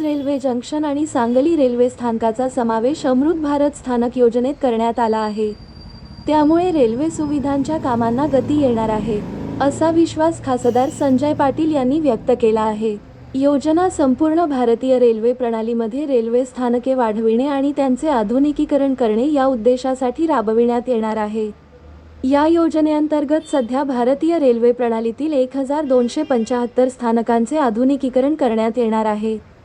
Railway junction आणि Sangli railway स्थानकाचा समावेश अमृत भारत स्थानक योजनेत करण्यात आला आहे. त्यामुळे रेल्वे सुविधांच्या कामांना गती येणार आहे असा विश्वास खासदार संजय पाटील यांनी व्यक्त केला आहे. योजना संपूर्ण भारतीय रेल्वे प्रणालीमध्ये रेल्वे स्थानके वाढविणे आणि त्यांचे आधुनिकीकरण करणे या उद्देशासाठी राबविण्यात येणार आहे. या योजनेअंतर्गत सध्या भारतीय रेल्वे प्रणालीतील एक हजार दोनशे पंचाहत्तर स्थानकांचे आधुनिकीकरण करण्यात येणार आहे.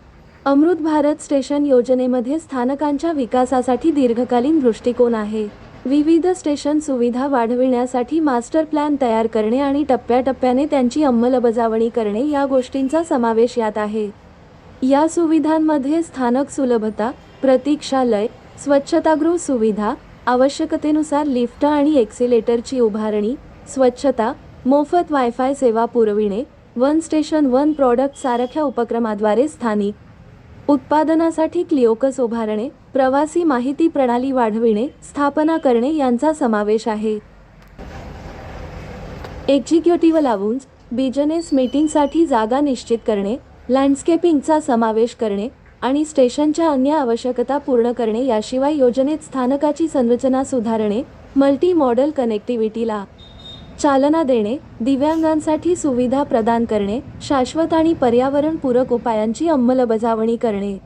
अमृत भारत स्टेशन योजनेमध्ये स्थानकांच्या विकासासाठी दीर्घकालीन दृष्टिकोन आहे. विविध स्टेशन सुविधा वाढविण्यासाठी मास्टर प्लॅन तयार करणे आणि टप्प्याटप्प्याने त्यांची अंमलबजावणी करणे या गोष्टींचा समावेश यात आहे. या सुविधांमध्ये स्थानक सुलभता प्रतीक्षालय स्वच्छतागृह सुविधा आवश्यकतेनुसार लिफ्ट आणि एक्सिलेटरची उभारणी स्वच्छता मोफत वायफाय सेवा पुरविणे वन स्टेशन वन प्रॉडक्ट सारख्या उपक्रमाद्वारे स्थानिक उत्पादनासाठी क्लिओकस उभारणे प्रवासी माहिती प्रणाली वाढविणे स्थापना करणे यांचा समावेश आहे. एक्झिक्युटिव्ह लावून्स बिजनेस मीटिंगसाठी जागा निश्चित करणे लँडस्केपिंगचा समावेश करणे आणि स्टेशनच्या अन्य आवश्यकता पूर्ण करणे याशिवाय योजनेत स्थानकाची संरचना सुधारणे मल्टी मॉडेल कनेक्टिव्हिटीला चालना देणे दिव्यांगांसाठी सुविधा प्रदान करणे शाश्वत आणि पर्यावरणपूरक उपायांची अंमलबजावणी करणे.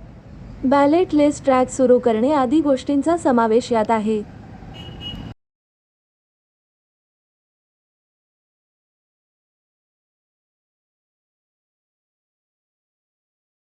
बॅलेट ट्रॅक सुरू करणे आदी गोष्टींचा समावेश यात आहे.